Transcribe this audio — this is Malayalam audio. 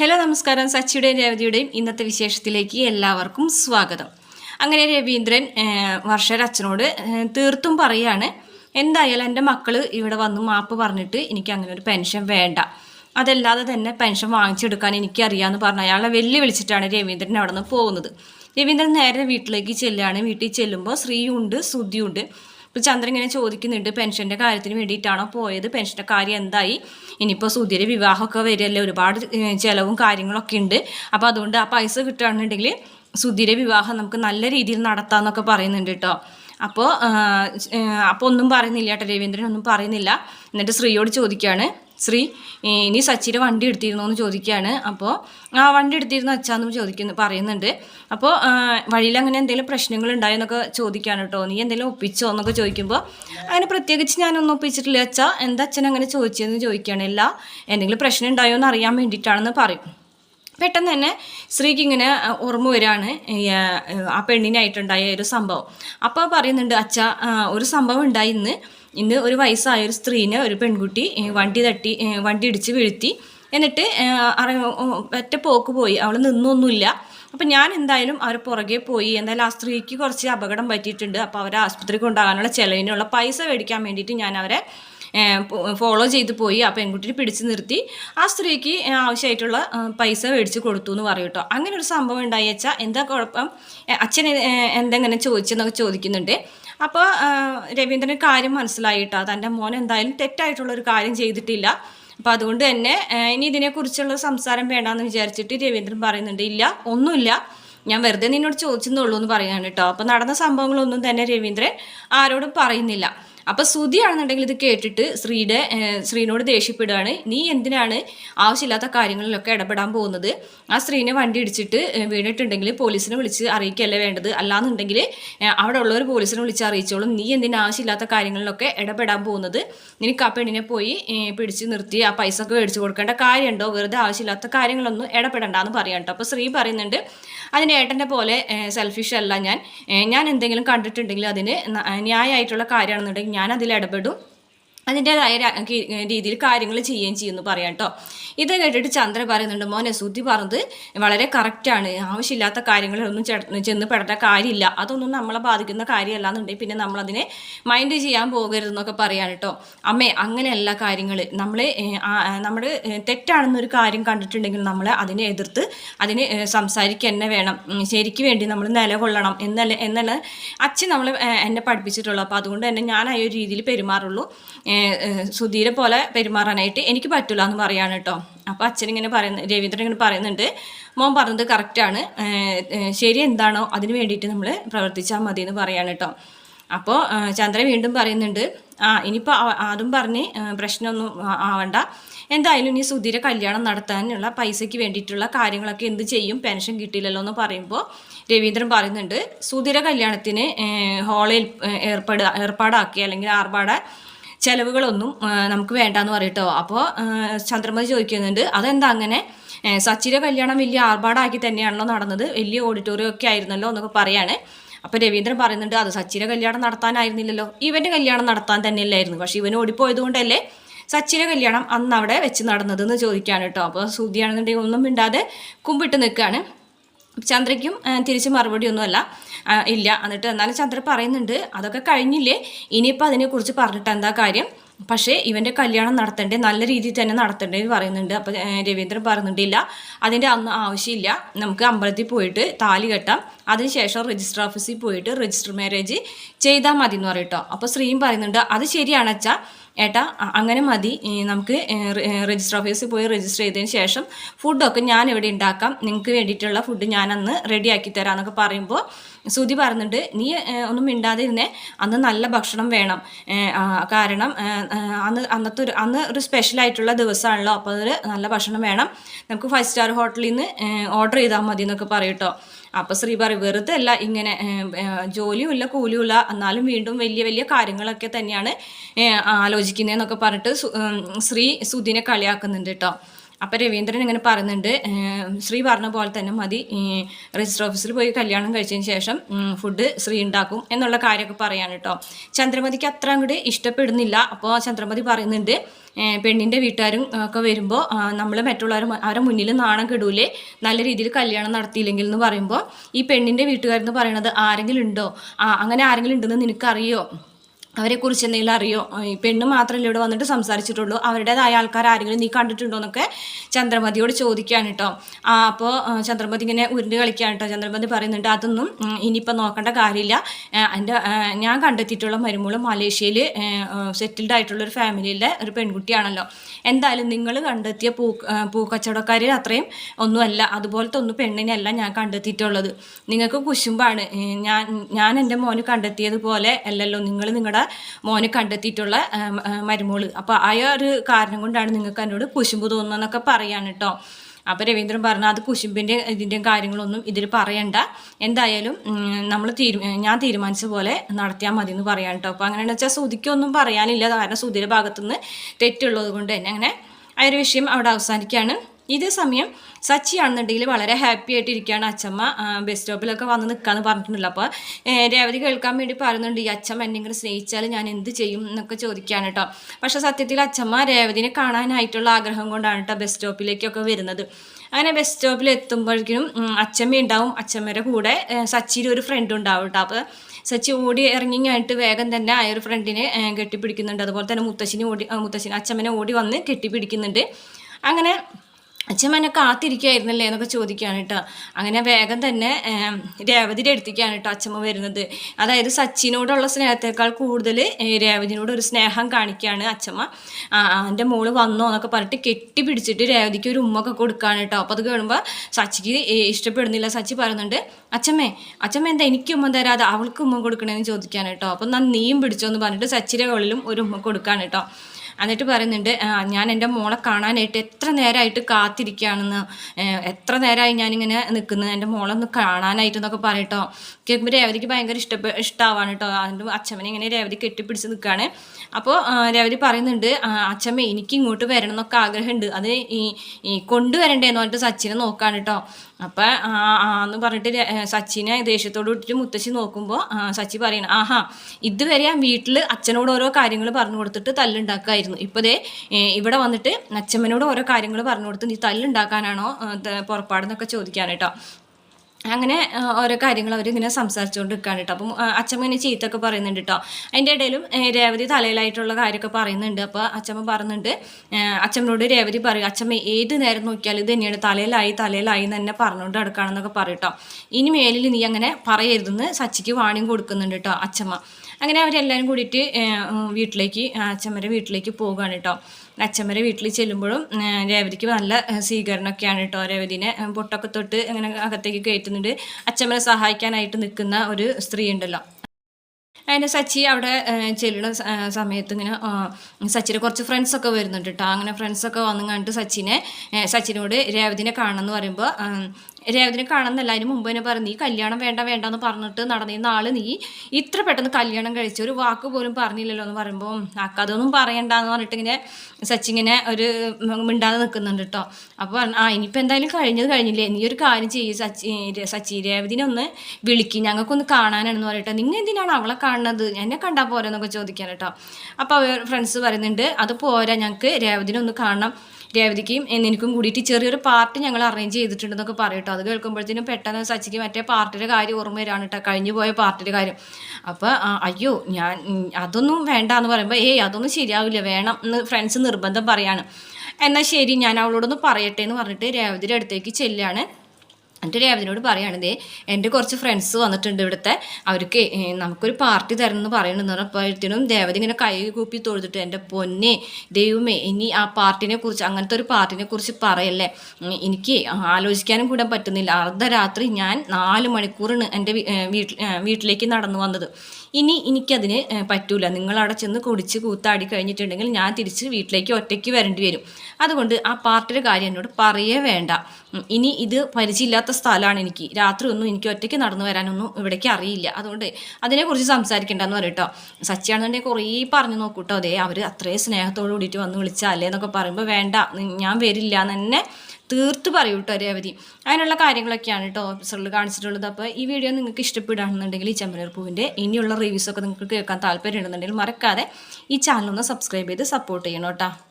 ഹലോ നമസ്കാരം. സച്ചിയുടെയും രവതിയുടെയും ഇന്നത്തെ വിശേഷത്തിലേക്ക് എല്ലാവർക്കും സ്വാഗതം. അങ്ങനെ രവീന്ദ്രൻ വർഷയുടെ അച്ഛനോട് തീർത്തും പറയാണ് എന്തായാലും എന്റെ മക്കൾ ഇവിടെ വന്ന് മാപ്പ് പറഞ്ഞിട്ട് എനിക്ക് അങ്ങനെ ഒരു പെൻഷൻ വേണ്ട. അതല്ലാതെ തന്നെ പെൻഷൻ വാങ്ങിച്ചെടുക്കാൻ എനിക്കറിയാമെന്ന് പറഞ്ഞ അയാളെ വെല്ലുവിളിച്ചിട്ടാണ് രവീന്ദ്രൻ അവിടെ നിന്ന് പോകുന്നത്. രവീന്ദ്രൻ നേരെ വീട്ടിലേക്ക് ചെല്ലുകയാണ്. വീട്ടിൽ ചെല്ലുമ്പോൾ ശ്രീയുണ്ട് ശ്രുതിയുണ്ട് ഇപ്പോൾ ചന്ദ്രൻ ഇങ്ങനെ ചോദിക്കുന്നുണ്ട് പെൻഷന്റെ കാര്യത്തിന് വേണ്ടിയിട്ടാണോ പോയത്? പെൻഷന്റെ കാര്യം എന്തായി? ഇനിയിപ്പോൾ സുധീര വിവാഹമൊക്കെ വരികയല്ലേ? ഒരുപാട് ചിലവും കാര്യങ്ങളൊക്കെ ഉണ്ട്. അപ്പോൾ അതുകൊണ്ട് ആ പൈസ കിട്ടുകയാണെന്നുണ്ടെങ്കിൽ സുധീര വിവാഹം നമുക്ക് നല്ല രീതിയിൽ നടത്താമെന്നൊക്കെ പറയുന്നുണ്ട് കേട്ടോ. അപ്പോൾ അപ്പോൾ ഒന്നും പറയുന്നില്ല കേട്ടോ. രവീന്ദ്രൻ ഒന്നും പറയുന്നില്ല. എന്നിട്ട് ശ്രീയോട് ചോദിക്കുകയാണ് ശ്രീ ഇനി സച്ചിയുടെ വണ്ടി എടുത്തിരുന്നോ എന്ന് ചോദിക്കുകയാണ്. അപ്പോൾ ആ വണ്ടി എടുത്തിരുന്നു അച്ഛാന്ന് ചോദിക്കുന്നു പറയുന്നുണ്ട്. അപ്പോൾ വഴിയിൽ അങ്ങനെ എന്തെങ്കിലും പ്രശ്നങ്ങൾ ഉണ്ടായെന്നൊക്കെ ചോദിക്കുകയാണ് കേട്ടോ. നീ എന്തെങ്കിലും ഒപ്പിച്ചോ എന്നൊക്കെ ചോദിക്കുമ്പോൾ അങ്ങനെ പ്രത്യേകിച്ച് ഞാനൊന്നും ഒപ്പിച്ചിട്ടില്ല അച്ഛാ. എന്താ അച്ഛൻ അങ്ങനെ ചോദിച്ചതെന്ന് ചോദിക്കുകയാണ്. അല്ല എന്തെങ്കിലും പ്രശ്നം ഉണ്ടായോ എന്ന് അറിയാൻ വേണ്ടിയിട്ടാണെന്ന് പറയും. പെട്ടെന്ന് തന്നെ സ്ത്രീക്ക് ഇങ്ങനെ ഓർമ്മ വരികയാണ് ആ പെണ്ണിനായിട്ടുണ്ടായ ഒരു സംഭവം. അപ്പോൾ പറയുന്നുണ്ട് അച്ഛ ഒരു സംഭവം ഉണ്ടായി ഇന്ന്. ഇന്ന് ഒരു വയസ്സായ ഒരു സ്ത്രീനെ ഒരു പെൺകുട്ടി വണ്ടി തട്ടി വണ്ടി ഇടിച്ച് വീഴ്ത്തി. എന്നിട്ട് ഒറ്റ പോക്ക് പോയി. അവൾ നിന്നൊന്നുമില്ല. അപ്പം ഞാൻ എന്തായാലും അവർ പുറകെ പോയി. എന്തായാലും ആ സ്ത്രീക്ക് കുറച്ച് അപകടം പറ്റിയിട്ടുണ്ട്. അപ്പോൾ അവരെ ആശുപത്രി കൊണ്ടാകാനുള്ള ചിലവിനുള്ള പൈസ മേടിക്കാൻ വേണ്ടിയിട്ട് ഞാൻ അവരെ ഫോളോ ചെയ്ത് പോയി ആ പെൺകുട്ടിയെ പിടിച്ചു നിർത്തി. ആ സ്ത്രീക്ക് ആവശ്യമായിട്ടുള്ള പൈസ മേടിച്ച് കൊടുത്തു എന്ന് പറയും കേട്ടോ. അങ്ങനെ ഒരു സംഭവം ഉണ്ടായി വെച്ചാൽ എന്താ കുഴപ്പം? അച്ഛൻ എന്തെങ്ങനെ ചോദിച്ചെന്നൊക്കെ ചോദിക്കുന്നുണ്ട്. അപ്പോൾ രവീന്ദ്രൻ കാര്യം മനസ്സിലായി കേട്ടോ. തന്റെ മോൻ എന്തായാലും തെറ്റായിട്ടുള്ളൊരു കാര്യം ചെയ്തിട്ടില്ല. അപ്പോൾ അതുകൊണ്ട് തന്നെ ഇനി ഇതിനെക്കുറിച്ചുള്ള സംസാരം വേണ്ടാന്ന് വിചാരിച്ചിട്ട് രവീന്ദ്രൻ പറയുന്നുണ്ട് ഇല്ല ഒന്നുമില്ല. ഞാൻ വെറുതെ നിന്നോട് ചോദിച്ചെന്നുള്ളൂ എന്ന് പറയാണ് കേട്ടോ. അപ്പോൾ നടന്ന സംഭവങ്ങളൊന്നും തന്നെ രവീന്ദ്രൻ ആരോടും പറയുന്നില്ല. അപ്പൊ ശ്രുതിയാണെന്നുണ്ടെങ്കിൽ ഇത് കേട്ടിട്ട് ശ്രീയുടെ ശ്രീനോട് ദേഷ്യപ്പെടുകയാണ്. നീ എന്തിനാണ് ആവശ്യമില്ലാത്ത കാര്യങ്ങളിലൊക്കെ ഇടപെടാൻ പോകുന്നത്? ആ സ്ത്രീനെ വണ്ടി ഇടിച്ചിട്ട് വീണിട്ടുണ്ടെങ്കിൽ പോലീസിനെ വിളിച്ച് അറിയിക്കല്ലേ വേണ്ടത്? അല്ലാന്നുണ്ടെങ്കിൽ അവിടെ ഉള്ളവർ പോലീസിനെ വിളിച്ച് അറിയിച്ചോളും. നീ എന്തിനാ ആവശ്യമില്ലാത്ത കാര്യങ്ങളിലൊക്കെ ഇടപെടാൻ പോകുന്നത്? നിനക്ക് ആ പെണ്ണിനെ പോയി പിടിച്ച് നിർത്തി ആ പൈസ ഒക്കെ മേടിച്ചു കൊടുക്കേണ്ട കാര്യമുണ്ടോ? വെറുതെ ആവശ്യമില്ലാത്ത കാര്യങ്ങളൊന്നും ഇടപെടണ്ടെന്ന് പറയാം കേട്ടോ അപ്പോൾ ശ്രീ പറയുന്നുണ്ട് അതിന് ഏട്ടന്റെ പോലെ സെൽഫിഷ് അല്ല ഞാൻ. ഞാൻ എന്തെങ്കിലും കണ്ടിട്ടുണ്ടെങ്കിൽ അതിന് ന്യായമായിട്ടുള്ള കാര്യമാണെന്നുണ്ടെങ്കിൽ ഞാൻ അതിൽ ഇടപെടും. അതിന്റെതായ രീതിയിൽ കാര്യങ്ങൾ ചെയ്യുകയും ചെയ്യുമെന്ന് പറയാം കേട്ടോ ഇത് കേട്ടിട്ട് ചന്ദ്ര പറയുന്നുണ്ട് മോനെ സുദ്ധി പറഞ്ഞത് വളരെ കറക്റ്റാണ് ആവശ്യമില്ലാത്ത കാര്യങ്ങളൊന്നും ചെന്ന് പെടേണ്ട കാര്യമില്ല. അതൊന്നും നമ്മളെ ബാധിക്കുന്ന കാര്യമല്ല എന്നുണ്ടെങ്കിൽ പിന്നെ നമ്മളതിനെ മൈൻഡ് ചെയ്യാൻ പോകരുതെന്നൊക്കെ പറയാണ് കേട്ടോ അമ്മേ അങ്ങനെയല്ല കാര്യങ്ങൾ നമ്മൾ നമ്മൾ തെറ്റാണെന്നൊരു കാര്യം കണ്ടിട്ടുണ്ടെങ്കിൽ നമ്മൾ അതിനെ എതിർത്ത് അതിനെ സംസാരിക്കുക തന്നെ വേണം. ശരിക്ക് വേണ്ടി നമ്മൾ നിലകൊള്ളണം എന്നല്ല എന്നല്ല അച്ഛൻ നമ്മൾ എന്നെ പഠിപ്പിച്ചിട്ടുള്ളൂ. അപ്പോൾ അതുകൊണ്ട് തന്നെ ഞാൻ ആ ഒരു രീതിയിൽ പെരുമാറുള്ളൂ. സുധീരെ പോലെ പെരുമാറാനായിട്ട് എനിക്ക് പറ്റില്ല എന്ന് പറയാണ് കേട്ടോ അപ്പോൾ അച്ഛൻ ഇങ്ങനെ പറയുന്ന രവീന്ദ്രൻ ഇങ്ങനെ പറയുന്നുണ്ട് മോൻ പറഞ്ഞത് കറക്റ്റാണ് ശരി എന്താണോ അതിന് വേണ്ടിയിട്ട് നമ്മൾ പ്രവർത്തിച്ചാൽ മതി എന്ന് പറയാണ് കേട്ടോ അപ്പോൾ ചന്ദ്രൻ വീണ്ടും പറയുന്നുണ്ട് ആ ഇനിയിപ്പോൾ അതും പറഞ്ഞ് പ്രശ്നമൊന്നും ആവണ്ട. എന്തായാലും ഇനി സുധീര കല്യാണം നടത്താനുള്ള പൈസയ്ക്ക് വേണ്ടിയിട്ടുള്ള കാര്യങ്ങളൊക്കെ എന്ത് ചെയ്യും? പെൻഷൻ കിട്ടിയില്ലല്ലോ എന്ന് പറയുമ്പോൾ രവീന്ദ്രൻ പറയുന്നുണ്ട് സുധീര കല്യാണത്തിന് ഹാളിൽ ഏർപ്പെടുക ഏർപ്പാടാക്കി അല്ലെങ്കിൽ ആർഭാട ചെലവുകളൊന്നും നമുക്ക് വേണ്ടാന്ന് പറയട്ടോ. അപ്പോൾ ചന്ദ്രമതി ചോദിക്കുന്നുണ്ട് അതെന്താ അങ്ങനെ? സച്ചിന്റെ കല്യാണം വലിയ ആർഭാടാക്കി തന്നെയാണല്ലോ നടന്നത്. വലിയ ഓഡിറ്റോറിയം ഒക്കെ ആയിരുന്നല്ലോ എന്നൊക്കെ പറയാണ്. അപ്പോൾ രവീന്ദ്രൻ പറയുന്നുണ്ട് അത് സച്ചിയുടെ കല്യാണം നടത്താനായിരുന്നില്ലല്ലോ. ഇവന്റെ കല്യാണം നടത്താൻ തന്നെയല്ലായിരുന്നു. പക്ഷേ ഇവൻ ഓടിപ്പോയത് കൊണ്ടല്ലേ സച്ചിന്റെ കല്യാണം അന്ന് അവിടെ വെച്ച് നടന്നതെന്ന് ചോദിക്കുകയാണ് കേട്ടോ. അപ്പോൾ സുധിയാണെന്നുണ്ടെങ്കിൽ ഒന്നും മിണ്ടാതെ കുമ്പിട്ട് നിൽക്കുകയാണ് ചന്ദ്രയ്ക്കും തിരിച്ച് മറുപടിയൊന്നുമല്ല. ഇല്ല എന്നിട്ട് എന്നാലും ചന്ദ്ര പറയുന്നുണ്ട് അതൊക്കെ കഴിഞ്ഞില്ലേ? ഇനിയിപ്പോൾ അതിനെക്കുറിച്ച് പറഞ്ഞിട്ട് എന്താ കാര്യം? പക്ഷേ ഇവന്റെ കല്യാണം നടത്തണ്ടേ നല്ല രീതിയിൽ തന്നെ നടത്തണ്ടേ എന്ന് പറയുന്നുണ്ട്. അപ്പോൾ രവീന്ദ്രൻ പറയുന്നുണ്ട് ഇല്ല അതിന്റെ അന്ന് ആവശ്യമില്ല. നമുക്ക് അമ്പലത്തിൽ പോയിട്ട് താലി കെട്ടാം. അതിനുശേഷം രജിസ്റ്റർ ഓഫീസിൽ പോയിട്ട് രജിസ്റ്റർ മാരേജ് ചെയ്താൽ മതി എന്ന് പറയട്ടോ അപ്പോൾ ശ്രീയും പറയുന്നുണ്ട് അത് ശരിയാണ് അച്ഛാ. ഏട്ടാ അങ്ങനെ മതി. നമുക്ക് രജിസ്റ്റർ ഓഫീസിൽ പോയി രജിസ്റ്റർ ചെയ്തതിന് ശേഷം ഫുഡൊക്കെ ഞാൻ ഇവിടെ ഉണ്ടാക്കാം. നിങ്ങൾക്ക് വേണ്ടിയിട്ടുള്ള ഫുഡ് ഞാൻ അന്ന് റെഡിയാക്കി തരാം എന്നൊക്കെ പറയുമ്പോൾ സുതി പറയുന്നുണ്ട് നീ ഒന്നും മിണ്ടാതെ ഇരുന്നേ. അന്ന് നല്ല ഭക്ഷണം വേണം. കാരണം അന്ന് അന്നത്തെ ഒരു അന്ന് ഒരു സ്പെഷ്യൽ ആയിട്ടുള്ള ദിവസമാണല്ലോ അപ്പോൾ അതൊരു നല്ല ഭക്ഷണം വേണം. നമുക്ക് ഫൈവ് സ്റ്റാർ ഹോട്ടലിൽ നിന്ന് ഓർഡർ ചെയ്താൽ മതി എന്നൊക്കെ പറയട്ടോ അപ്പോൾ ശ്രീ പറയും വെറുതെ അല്ല ഇങ്ങനെ ജോലിയുമില്ല കൂലിയുമില്ല എന്നാലും വീണ്ടും വലിയ വലിയ കാര്യങ്ങളൊക്കെ തന്നെയാണ് ആലോചിക്കുന്നതെന്നൊക്കെ പറഞ്ഞിട്ട് ശ്രീ സുധിനെ കളിയാക്കുന്നുണ്ട് കേട്ടോ. അപ്പം രവീന്ദ്രൻ ഇങ്ങനെ പറയുന്നുണ്ട് ശ്രീ പറഞ്ഞ പോലെ തന്നെ മതി രജിസ്റ്റർ ഓഫീസിൽ പോയി കല്യാണം കഴിച്ചതിന് ശേഷം ഫുഡ് ശ്രീ ഉണ്ടാക്കും എന്നുള്ള കാര്യമൊക്കെ പറയാണ് കേട്ടോ. ചന്ദ്രമതിക്ക് അത്ര അങ്ങോട്ട് ഇഷ്ടപ്പെടുന്നില്ല. അപ്പോൾ ചന്ദ്രമതി പറയുന്നുണ്ട് പെണ്ണിന്റെ വീട്ടുകാരും ഒക്കെ വരുമ്പോൾ നമ്മൾ മറ്റുള്ളവർ അവരുടെ മുന്നിൽ നാണം കെടൂലേ നല്ല രീതിയിൽ കല്യാണം നടത്തിയില്ലെങ്കിൽ എന്ന് പറയുമ്പോൾ ഈ പെണ്ണിന്റെ വീട്ടുകാരെന്ന് പറയുന്നത് ആരെങ്കിലും ഉണ്ടോ? അങ്ങനെ ആരെങ്കിലും ഉണ്ടെന്ന് നിനക്കറിയോ? അവരെക്കുറിച്ച് എന്തെങ്കിലും അറിയോ? ഈ പെണ്ണ് മാത്രമല്ല ഇവിടെ വന്നിട്ട് സംസാരിച്ചിട്ടുള്ളൂ. അവരുടേതായ ആൾക്കാർ ആരെങ്കിലും നീ കണ്ടിട്ടുണ്ടോ എന്നൊക്കെ ചന്ദ്രമതിയോട് ചോദിക്കുകയാണ് കേട്ടോ ആ അപ്പോൾ ചന്ദ്രമതി ഇങ്ങനെ ഉരുണ്ട് കളിക്കുകയാണ് കേട്ടോ ചന്ദ്രമതി പറയുന്നുണ്ട് അതൊന്നും ഇനിയിപ്പം നോക്കേണ്ട കാര്യമില്ല. എന്റെ ഞാൻ കണ്ടെത്തിയിട്ടുള്ള മരുമോൾ മലേഷ്യയിൽ സെറ്റിൽഡ് ആയിട്ടുള്ള ഒരു ഫാമിലിയിലെ ഒരു പെൺകുട്ടിയാണല്ലോ. എന്തായാലും നിങ്ങൾ കണ്ടെത്തിയ പൂ പൂക്കച്ചവടക്കാരിൽ അത്രയും ഒന്നുമല്ല. അതുപോലത്തെ ഒന്നും പെണ്ണിനെയല്ല ഞാൻ കണ്ടെത്തിയിട്ടുള്ളത്. നിങ്ങൾക്ക് കുശുമ്പാണ്. ഞാൻ ഞാൻ എന്റെ മോന് കണ്ടെത്തിയതുപോലെ അല്ലല്ലോ. നിങ്ങൾ നിങ്ങളുടെ മോന് കണ്ടെത്തിയിട്ടുള്ള മരുമോൾ. അപ്പോൾ ആ ഒരു കാരണം കൊണ്ടാണ് നിങ്ങൾക്ക് എന്നോട് കുശുമ്പ് തോന്നുന്നതെന്നൊക്കെ പറയാണ് കേട്ടോ. അപ്പോൾ രവീന്ദ്രൻ പറഞ്ഞു അത് കുശുമ്പിന്റെ ഇതിന്റെയും കാര്യങ്ങളൊന്നും ഇതിൽ പറയണ്ട. എന്തായാലും നമ്മൾ തീരു ഞാൻ തീരുമാനിച്ച പോലെ നടത്തിയാൽ മതി എന്ന് പറയാൻ കേട്ടോ. അപ്പോൾ അങ്ങനെയാണെന്ന് വെച്ചാൽ സുതിക്കൊന്നും പറയാനില്ല. കാരണം സുധിയുടെ ഭാഗത്തുനിന്ന് തെറ്റുള്ളത് കൊണ്ട് തന്നെ. അങ്ങനെ ആ ഒരു വിഷയം അവിടെ അവസാനിക്കുകയാണ്. ഇതേ സമയം സച്ചി ആണെന്നുണ്ടെങ്കിൽ വളരെ ഹാപ്പി ആയിട്ട് ഇരിക്കുകയാണ് അച്ഛമ്മ ബസ് സ്റ്റോപ്പിലൊക്കെ വന്ന് നിൽക്കാന്ന് പറഞ്ഞിട്ടുണ്ടല്ലോ. അപ്പോൾ രേവതി കേൾക്കാൻ വേണ്ടി പറയുന്നുണ്ട് ഈ അച്ഛമ്മ എന്നെ ഇങ്ങനെ സ്നേഹിച്ചാൽ ഞാൻ എന്ത് ചെയ്യും? എന്നൊക്കെ ചോദിക്കുകയാണ് കേട്ടോ. പക്ഷേ സത്യത്തിൽ അച്ഛമ്മ രേവതിനെ കാണാനായിട്ടുള്ള ആഗ്രഹം കൊണ്ടാണ് കേട്ടോ ബസ് സ്റ്റോപ്പിലേക്കൊക്കെ വരുന്നത്. അങ്ങനെ ബസ് സ്റ്റോപ്പിൽ എത്തുമ്പോഴേക്കും അച്ഛമ്മ ഉണ്ടാവും. അച്ഛമ്മയുടെ കൂടെ സച്ചിയുടെ ഒരു ഫ്രണ്ട് ഉണ്ടാവും കേട്ടോ. അപ്പോൾ സച്ചി ഓടി ഇറങ്ങിങ്ങായിട്ട് വേഗം തന്നെ ആ ഒരു ഫ്രണ്ടിനെ കെട്ടിപ്പിടിക്കുന്നുണ്ട്. അതുപോലെ തന്നെ മുത്തശ്ശിനെ ഓടി മുത്തശ്ശിനെ അച്ഛമ്മനെ ഓടി വന്ന് കെട്ടിപ്പിടിക്കുന്നുണ്ട്. അങ്ങനെ അച്ഛൻ എന്നെ കാത്തിരിക്കുകയായിരുന്നല്ലേ എന്നൊക്കെ ചോദിക്കുകയാണ് കേട്ടോ. അങ്ങനെ വേഗം തന്നെ രേവതിയുടെ അടുത്തേക്കാണ് കേട്ടോ അച്ഛമ്മ വരുന്നത്. അതായത് സച്ചിനോടുള്ള സ്നേഹത്തേക്കാൾ കൂടുതൽ രേവതിനോട് ഒരു സ്നേഹം കാണിക്കുകയാണ് അച്ഛമ്മ. എന്റെ മോൾ വന്നോ എന്നൊക്കെ പറഞ്ഞിട്ട് കെട്ടി പിടിച്ചിട്ട് രേവതിക്ക് ഒരു ഉമ്മൊക്കെ കൊടുക്കുകയാണ് കേട്ടോ. അപ്പോൾ അത് കാണുമ്പോൾ സച്ചിക്ക് ഇഷ്ടപ്പെടുന്നില്ല. സച്ചി പറയുന്നുണ്ട് അച്ഛമ്മേ അച്ഛമ്മ എന്താ എനിക്ക് ഉമ്മ തരാതെ അവൾക്ക് ഉമ്മ കൊടുക്കണമെന്ന് ചോദിക്കുകയാണ് കേട്ടോ. അപ്പം നന്നീം പിടിച്ചോ എന്ന് പറഞ്ഞിട്ട് സച്ചിയുടെ കവളിലും ഒരു ഉമ്മ കൊടുക്കുകയാണ് കേട്ടോ. എന്നിട്ട് പറയുന്നുണ്ട് ഞാൻ എന്റെ മോളെ കാണാനായിട്ട് എത്ര നേരമായിട്ട് കാത്തിരിക്കുകയാണെന്ന് എത്ര നേരമായി ഞാനിങ്ങനെ നിൽക്കുന്നത് എന്റെ മോളെ ഒന്ന് കാണാനായിട്ട് എന്നൊക്കെ പറയട്ടോ. കേൾക്കുമ്പോൾ രേവതിക്ക് ഭയങ്കര ഇഷ്ടപ്പെ ഇഷ്ടമാവാണ് കേട്ടോ അതിന്റെ അച്ഛമ്മനെ ഇങ്ങനെ രേവതി കെട്ടിപ്പിടിച്ച് നിൽക്കുകയാണ്. അപ്പോൾ രേവതി പറയുന്നുണ്ട് "ആ, അച്ഛമ്മ എനിക്ക് ഇങ്ങോട്ട് വരണം എന്നൊക്കെ ആഗ്രഹമുണ്ട്. അത് ഈ കൊണ്ടുവരണ്ടേന്ന് പറഞ്ഞിട്ട് സച്ചിനെ നോക്കാണ് കേട്ടോ അപ്പം എന്ന് പറഞ്ഞിട്ട് സച്ചിനെ ദേഷ്യത്തോട് വിട്ടിട്ട് മുത്തശ്ശി നോക്കുമ്പോൾ സച്ചി പറയണം ആഹാ ഇതുവരെ ആ വീട്ടിൽ അച്ഛനോട് ഓരോ കാര്യങ്ങൾ പറഞ്ഞു കൊടുത്തിട്ട് തല്ലുണ്ടാക്കായിരുന്നു. ഇപ്പോഴേ ഇവിടെ വന്നിട്ട് അച്ഛമ്മനോട് ഓരോ കാര്യങ്ങൾ പറഞ്ഞു കൊടുത്ത് നീ തല്ലുണ്ടാക്കാനാണോ പുറപ്പാടെന്നൊക്കെ ചോദിക്കാൻ കേട്ടോ അങ്ങനെ ഓരോ കാര്യങ്ങൾ അവരിങ്ങനെ സംസാരിച്ചുകൊണ്ട് നിൽക്കുകയാണ് കേട്ടോ അപ്പം അച്ഛമ്മ ഇങ്ങനെ ചീത്തൊക്കെ പറയുന്നുണ്ട് കേട്ടോ അതിന്റെ ഇടയിലും രേവതി തലയിലായിട്ടുള്ള കാര്യമൊക്കെ പറയുന്നുണ്ട്. അപ്പോൾ അച്ഛമ്മ പറയുന്നുണ്ട് അച്ഛമ്മനോട് രേവതി പറയും അച്ഛമ്മ ഏത് നേരം നോക്കിയാലും ഇത് തന്നെയാണ്. തലയിലായി തലയിലായി എന്ന് തന്നെ പറഞ്ഞുകൊണ്ട് നടക്കുകയാണെന്നൊക്കെ പറയും കേട്ടോ ഇനി മേലിൽ നീ അങ്ങനെ പറയരുതെന്ന് സച്ചിക്ക് വാണിയും കൊടുക്കുന്നുണ്ട് കേട്ടോ അച്ഛമ്മ അങ്ങനെ അവരെല്ലാവരും കൂടിയിട്ട് വീട്ടിലേക്ക് അച്ഛമ്മരെ വീട്ടിലേക്ക് പോകുകയാണ് കേട്ടോ അച്ഛമ്മരെ വീട്ടിൽ ചെല്ലുമ്പോഴും രേവതിക്ക് നല്ല സ്വീകരണമൊക്കെയാണ് കേട്ടോ രേവതിനെ. പൊട്ടൊക്കെ തൊട്ട് അങ്ങനെ അകത്തേക്ക് കയറ്റുന്നുണ്ട്. അച്ഛമ്മരെ സഹായിക്കാനായിട്ട് നിൽക്കുന്ന ഒരു സ്ത്രീ ഉണ്ടല്ലോ. അതിന് സച്ചി അവിടെ ചെല്ലുന്ന സമയത്ത് ഇങ്ങനെ സച്ചിനെ കുറച്ച് ഫ്രണ്ട്സൊക്കെ വരുന്നുണ്ട് കേട്ടോ അങ്ങനെ ഫ്രണ്ട്സൊക്കെ വന്നു കണ്ടിട്ട് സച്ചിനെ സച്ചിനോട് രേവതിനെ കാണണം എന്ന് പറയുമ്പോൾ രേവതിനെ കാണുന്നല്ല അതിന് മുമ്പ് തന്നെ പറഞ്ഞു നീ കല്യാണം വേണ്ട വേണ്ട എന്ന് പറഞ്ഞിട്ട് നടന്നിരുന്ന ആൾ നീ ഇത്ര പെട്ടെന്ന് കല്യാണം കഴിച്ചു ഒരു വാക്ക് പോലും പറഞ്ഞില്ലല്ലോ എന്ന് പറയുമ്പോൾ അക്ക അതൊന്നും പറയണ്ടെന്ന് പറഞ്ഞിട്ട് ഇങ്ങനെ സച്ചിങ്ങനെ ഒരു മിണ്ടാതെ നിൽക്കുന്നുണ്ട് കേട്ടോ അപ്പോൾ ആ ഇനിയിപ്പോൾ എന്തായാലും കഴിഞ്ഞത് കഴിഞ്ഞില്ലേ? നീ ഒരു കാര്യം ചെയ്യ് സച്ചി സച്ചി രേവതിനെ ഒന്ന് വിളിക്കും. ഞങ്ങൾക്കൊന്ന് കാണാനാണെന്ന് പറയട്ടെ നിങ്ങൾ എന്തിനാണ് അവളെ കാണുന്നത്? എന്നെ കണ്ടാൽ പോരെന്നൊക്കെ ചോദിക്കാൻ കേട്ടോ അപ്പോൾ അവർ ഫ്രണ്ട്സ് പറയുന്നുണ്ട് അത് പോരാ ഞങ്ങൾക്ക് രേവതിനെ ഒന്ന് കാണണം. രേവതിക്കും എനിക്കും കൂടിയിട്ട് ചെറിയൊരു പാർട്ടി ഞങ്ങൾ അറേഞ്ച് ചെയ്തിട്ടുണ്ടെന്നൊക്കെ പറയും കേട്ടോ അത് കേൾക്കുമ്പോഴത്തേനും പെട്ടെന്ന് സച്ചിക്ക് മറ്റേ പാർട്ടിയുടെ കാര്യം ഓർമ്മ വരാണ് കേട്ടോ കഴിഞ്ഞു പോയ പാർട്ടിയുടെ കാര്യം. അപ്പോൾ അയ്യോ ഞാൻ അതൊന്നും വേണ്ട എന്ന് പറയുമ്പോൾ ഏയ് അതൊന്നും ശരിയാവില്ല. വേണം എന്ന് ഫ്രണ്ട്സ് നിർബന്ധം പറയാണ്. എന്നാൽ ശരി ഞാൻ അവളോടൊന്ന് പറയട്ടെ എന്ന് പറഞ്ഞിട്ട് രേവതിയുടെ അടുത്തേക്ക് ചെല്ലുകയാണ് എന്നിട്ട് രേവതിനോട് ദേ എന്റെ കുറച്ച് ഫ്രണ്ട്സ് വന്നിട്ടുണ്ട് ഇവിടുത്തെ. അവർക്ക് നമുക്കൊരു പാർട്ടി തരണം എന്ന് പറയുന്നുണ്ട് പറഞ്ഞപ്പോഴത്തേനും രേവതി ഇങ്ങനെ കൈ കൂപ്പി തൊഴുതിട്ട് എന്റെ പൊന്നെ ദൈവമേ ഇനി ആ പാർട്ടിനെ കുറിച്ച് അങ്ങനത്തെ ഒരു പാർട്ടിനെ കുറിച്ച് പറയല്ലേ? എനിക്ക് ആലോചിക്കാനും കൂടെ പറ്റുന്നില്ല. അർദ്ധരാത്രി ഞാൻ നാല് മണിക്കൂറിന് എന്റെ വീട്ടിൽ വീട്ടിലേക്ക് നടന്നു വന്നത്. ഇനി എനിക്കതിന് പറ്റൂല. നിങ്ങളവിടെ ചെന്ന് കുടിച്ച് കൂത്താടി കഴിഞ്ഞിട്ടുണ്ടെങ്കിൽ ഞാൻ തിരിച്ച് വീട്ടിലേക്ക് ഒറ്റയ്ക്ക് വരേണ്ടി വരും. അതുകൊണ്ട് ആ പാർട്ടിയുടെ കാര്യം എന്നോട് പറയേ വേണ്ട. ഇനി ഇത് പരിചയമില്ലാത്ത സ്ഥലമാണ് എനിക്ക്. രാത്രി ഒന്നും എനിക്ക് ഒറ്റയ്ക്ക് നടന്നു വരാനൊന്നും ഇവിടേക്ക് അറിയില്ല. അതുകൊണ്ട് അതിനെക്കുറിച്ച് സംസാരിക്കേണ്ടെന്ന് പറയും കേട്ടോ സച്ചിയാണെന്നുണ്ടെങ്കിൽ കുറേ പറഞ്ഞു നോക്കൂട്ടോ. അതെ അവർ അത്രയും സ്നേഹത്തോട് കൂടിയിട്ട് വന്ന് വിളിച്ചാലേ എന്നൊക്കെ പറയുമ്പോൾ വേണ്ട ഞാൻ വരില്ല എന്ന് തന്നെ തീർത്ത് പറയൂ കേട്ടോ രേവതി. അതിനുള്ള കാര്യങ്ങളൊക്കെയാണ് കേട്ടോ ഓഫീസറിൽ കാണിച്ചിട്ടുള്ളത്. അപ്പോൾ ഈ വീഡിയോ നിങ്ങൾക്ക് ഇഷ്ടപ്പെടുകയാണെന്നുണ്ടെങ്കിൽ ഈ ചെമ്പനീർ പൂവിന്റെ ഇനിയുള്ള റിവ്യൂസൊക്കെ നിങ്ങൾക്ക് കേൾക്കാൻ താല്പര്യം ഉണ്ടെന്നുണ്ടെങ്കിൽ മറക്കാതെ ഈ ചാനൽ ഒന്ന് സബ്സ്ക്രൈബ് ചെയ്ത് സപ്പോർട്ട് ചെയ്യണം കേട്ടോ.